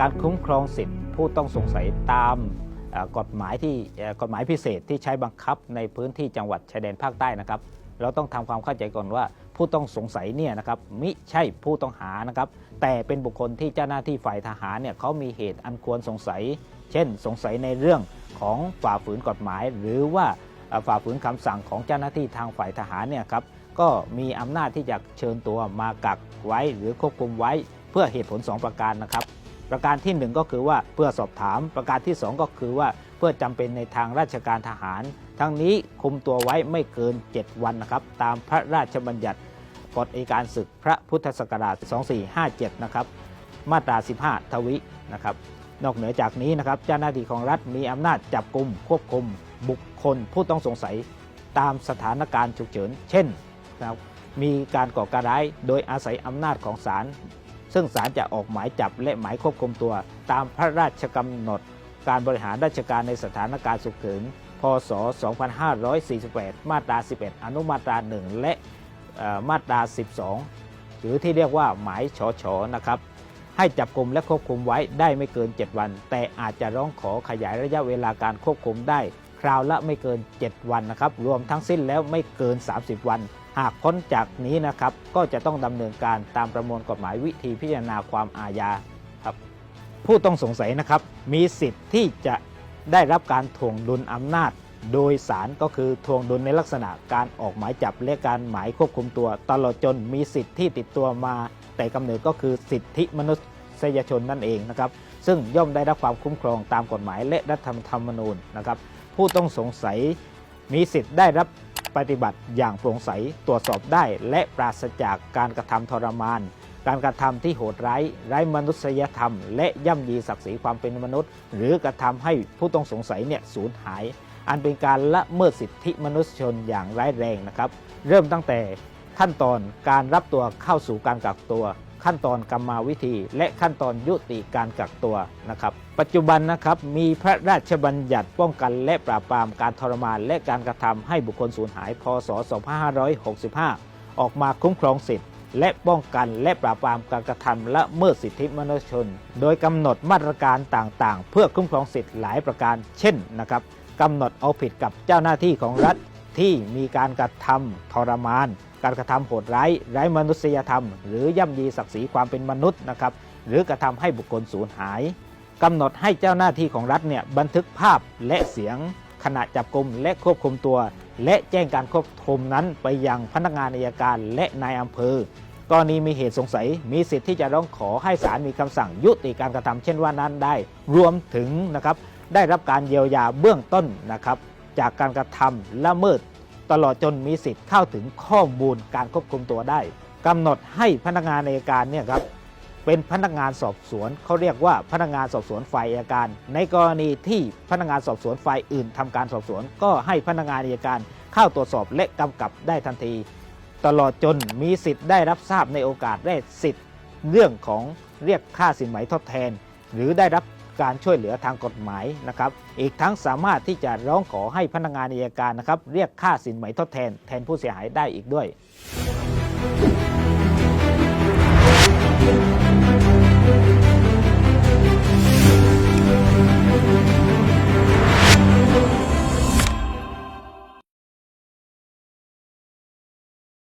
การคุ้มครองสิทธิผู้ต้องสงสัยตามกฎหมายที่กฎหมายพิเศษที่ใช้บังคับในพื้นที่จังหวัดชายแดนภาคใต้นะครับ เราต้องทำความเข้าใจก่อนว่า ผู้ต้องสงสัยเนี่ยนะครับมิใช่ผู้ต้องหานะครับ แต่เป็นบุคคลที่เจ้าหน้าที่ฝ่ายทหารเนี่ยเขามีเหตุอันควรสงสัย เช่น สงสัยในเรื่องของฝ่าฝืนกฎหมาย หรือว่าฝ่าฝืนคำสั่งของเจ้าหน้าที่ทางฝ่ายทหารเนี่ยครับก็มีอำนาจที่จะเชิญตัวมากักไว้หรือควบคุมไว้เพื่อเหตุผล 2 ประการนะครับ ประการที่ 1 ก็คือว่าเพื่อสอบถาม ประการที่ 2 ก็คือว่าเพื่อจำเป็นในทางราชการทหาร ทั้งนี้คุมตัวไว้ไม่เกิน 7 วันนะครับตามพระราชบัญญัติกฎอัยการศึกพระพุทธศักราช 2457 นะครับมาตรา 15 ทวินะครับนอกเหนือจากนี้นะครับเจ้าหน้าที่ของรัฐมีอำนาจจับกลุ่มควบคุมบุคคลผู้ต้องสงสัยตามสถานการณ์ฉุกเฉิน เช่นนะครับมีการก่อการร้ายโดยอาศัยอำนาจของศาล ซึ่งศาลจะออกหมายจับและหมายควบคุมตัว ตามพระราชกำหนด การบริหารราชการในสถานการณ์ฉุกเฉิน พศ 2548 มาตรา 11 อนุมาตรา 1 และมาตรา 12 หรือที่เรียกว่าหมายฉอฉอนะครับ ให้จับกลุ่มและควบคุมไว้ได้ไม่เกิน 7 วัน แต่อาจจะร้องขอขยายระยะเวลาการควบคุมได้ คราวละไม่เกิน 7 วันนะครับ รวมทั้งสิ้นแล้วไม่เกิน 30 วัน หากพ้นจากนี้นะครับ ก็จะต้องดำเนินการตามประมวลกฎหมายวิธีพิจารณาความอาญาครับผู้ต้องสงสัยนะครับ มีสิทธิ์ที่จะได้รับการถ่วงดุลอำนาจ โดยสารก็คือทวงดุลในลักษณะการออกหมายจับและการหมายควบคุมตัว ตลอดจนมีสิทธิ์ที่ติดตัวมา แต่กำเนิดก็คือสิทธิมนุษยชนนั่นเองนะครับ ซึ่งย่อมได้รับความคุ้มครองตามกฎหมายและรัฐธรรมนูญนะครับ ผู้ต้องสงสัยมีสิทธิ์ได้รับ ปฏิบัติอย่างโปร่งใสตรวจสอบได้ และปราศจากการกระทำทรมาน การกระทำที่โหดร้ายไร้มนุษยธรรม และย่ำยีศักดิ์ศรีความเป็นมนุษย์ หรือกระทำให้ผู้ต้องสงสัยเนี่ยสูญหาย อันเป็นการละเมิดสิทธิมนุษยชนอย่างร้ายแรงนะครับ เริ่มตั้งแต่ขั้นตอนการรับตัวเข้าสู่การกักตัว ขั้นตอนกรรมาวิธี และขั้นตอนยุติการกักตัวนะครับ ปัจจุบันนะครับมีพระราชบัญญัติป้องกันและปราบปรามการทรมาน และการกระทำให้บุคคลสูญหาย พศ 2565 ออกมาคุ้มครองสิทธิและป้องกันและปราบปรามการกระทำละเมิดสิทธิมนุษยชน โดยกำหนดมาตรการต่างๆ เพื่อคุ้มครองสิทธิหลายประการ เช่นนะครับกำหนดเอาผิดกับเจ้าหน้าที่ของรัฐที่มีการกระทำทรมาน การกระทำโหดร้ายไร้มนุษยธรรม หรือย่ำยีศักดิ์ศรีความเป็นมนุษย์นะครับหรือกระทำให้บุคคลสูญหายกำหนดให้เจ้าหน้าที่ของรัฐเนี่ยบันทึกภาพและเสียง ขณะจับกลุ่มและควบคุมตัว และแจ้งการควบคุมนั้นไปยังพนักงานอัยการและนายอำเภอกรณีมีเหตุสงสัยมีสิทธิ์ที่จะร้องขอให้ศาลมีคำสั่งยุติการกระทำเช่นว่านั้นได้ รวมถึงนะครับได้รับการเยียวยาเบื้องต้นนะครับจากการกระทำละเมิด ตลอดจนมีสิทธิ์เข้าถึงข้อมูลการควบคุมตัวได้กำหนดให้พนักงานอัยการเนี่ยครับเป็นพนักงานสอบสวนเขาเรียกว่าพนักงานสอบสวนฝ่ายอัยการ ในกรณีที่พนักงานสอบสวนฝ่ายอื่นทำการสอบสวน ก็ให้พนักงานอัยการเข้าตรวจสอบและกำกับได้ทันที ตลอดจนมีสิทธิ์ได้รับทราบในโอกาสแรกสิทธิ์ เรื่องของเรียกค่าสินไหมทดแทน หรือได้รับ การช่วยเหลือทางกฎหมายนะครับ อีกทั้งสามารถที่จะร้องขอให้พนักงานอายการนะครับ เรียกค่าสินไหมทดแทนแทนผู้เสียหายได้อีกด้วย